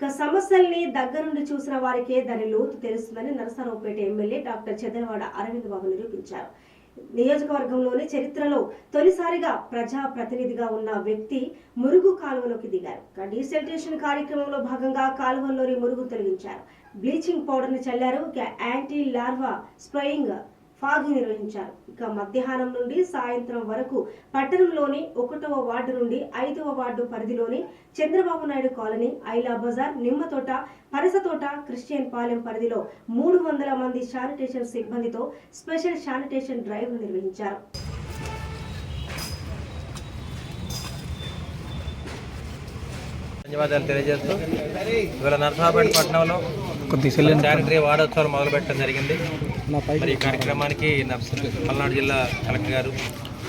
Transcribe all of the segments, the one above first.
సమస్యల్ని సమస్యల్ని దగ్గరుండి చూసిన వారికే దాని లోతు తెలుస్తుందని నరసరావుపేట ఎమ్మెల్యే డాక్టర్ చంద్రవాడ అరవింద్ బాబు నిరూపించారు. నియోజకవర్గంలోని చరిత్రలో తొలిసారిగా ప్రజా ప్రతినిధిగా ఉన్న వ్యక్తి మురుగు కాలువలోకి దిగారు. డీసెల్టేషన్ కార్యక్రమంలో భాగంగా కాలువల్లోని మురుగు తొలగించారు. బ్లీచింగ్ పౌడర్ని చల్లారు యాంటీ లార్వా స్ప్రేయింగ్ ఫాగ్ నిర్వహించారు. ఇక మధ్యాహ్నం నుండి సాయంత్రం వరకు పట్టణంలోని ఒకటవ వార్డు నుండి ఐదవ వార్డు పరిధిలోని చంద్రబాబు నాయుడు కాలనీ ఐలా బజార్ నిమ్మతోట పరసతోట క్రిస్టియన్ పాలెం పరిధిలో మూడు వందల మంది శానిటేషన్ సిబ్బందితో స్పెషల్ శానిటేషన్ డ్రైవ్ నిర్వహించారు. ధన్యవాదాలు తెలియజేస్తూ ఇవాళ నరసరావుపేట పట్టణంలో శానిటరీ వారోత్సవాలు మొదలుపెట్టడం జరిగింది. మరి ఈ కార్యక్రమానికి పల్నాడు జిల్లా కలెక్టర్ గారు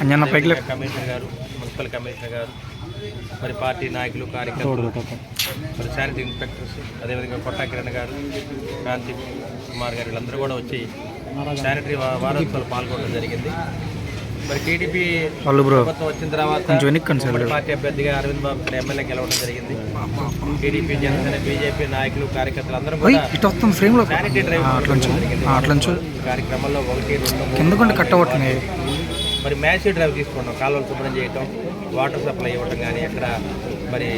అంజన్న పైకి కమిషనర్ గారు మున్సిపల్ కమిషనర్ గారు మరి పార్టీ నాయకులు కార్యకర్తలు మరి శానిటరీ ఇన్స్పెక్టర్స్ అదేవిధంగా కొట్టా కిరణ్ గారు క్రాంతి కుమార్ గారు వీళ్ళందరూ కూడా వచ్చి శానిటరీ వారోత్సవాలు పాల్గొనడం జరిగింది. మరి టీడీపీ ప్రభుత్వం వచ్చిన తర్వాత పార్టీ అభ్యర్థిగా అరవింద్ బాబు ఎమ్మెల్యే గెలవడం జరిగింది. టీడీపీ జనసేన బీజేపీ నాయకులు కార్యకర్తలు అందరూ కూడా ఫ్రేమ్లో కార్యక్రమంలో ఒకటి రెండు మూడు, కిందకుంటే కట్ అవ్వట్లేదు మరి మ్యాసివ్ డ్రైవ్ తీసుకున్నాం. కాలువలు శుభ్రం చేయటం వాటర్ సప్లై ఇవ్వటం కానీ అక్కడ మరి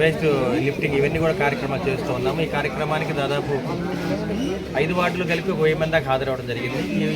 వేస్ట్ లిఫ్టింగ్ ఇవన్నీ కూడా కార్యక్రమాలు చేస్తూ ఉన్నాము. ఈ కార్యక్రమానికి దాదాపు ఐదు వార్డులు కలిపి వెయ్యి మంది దాకా హాజరవడం జరిగింది. ఈ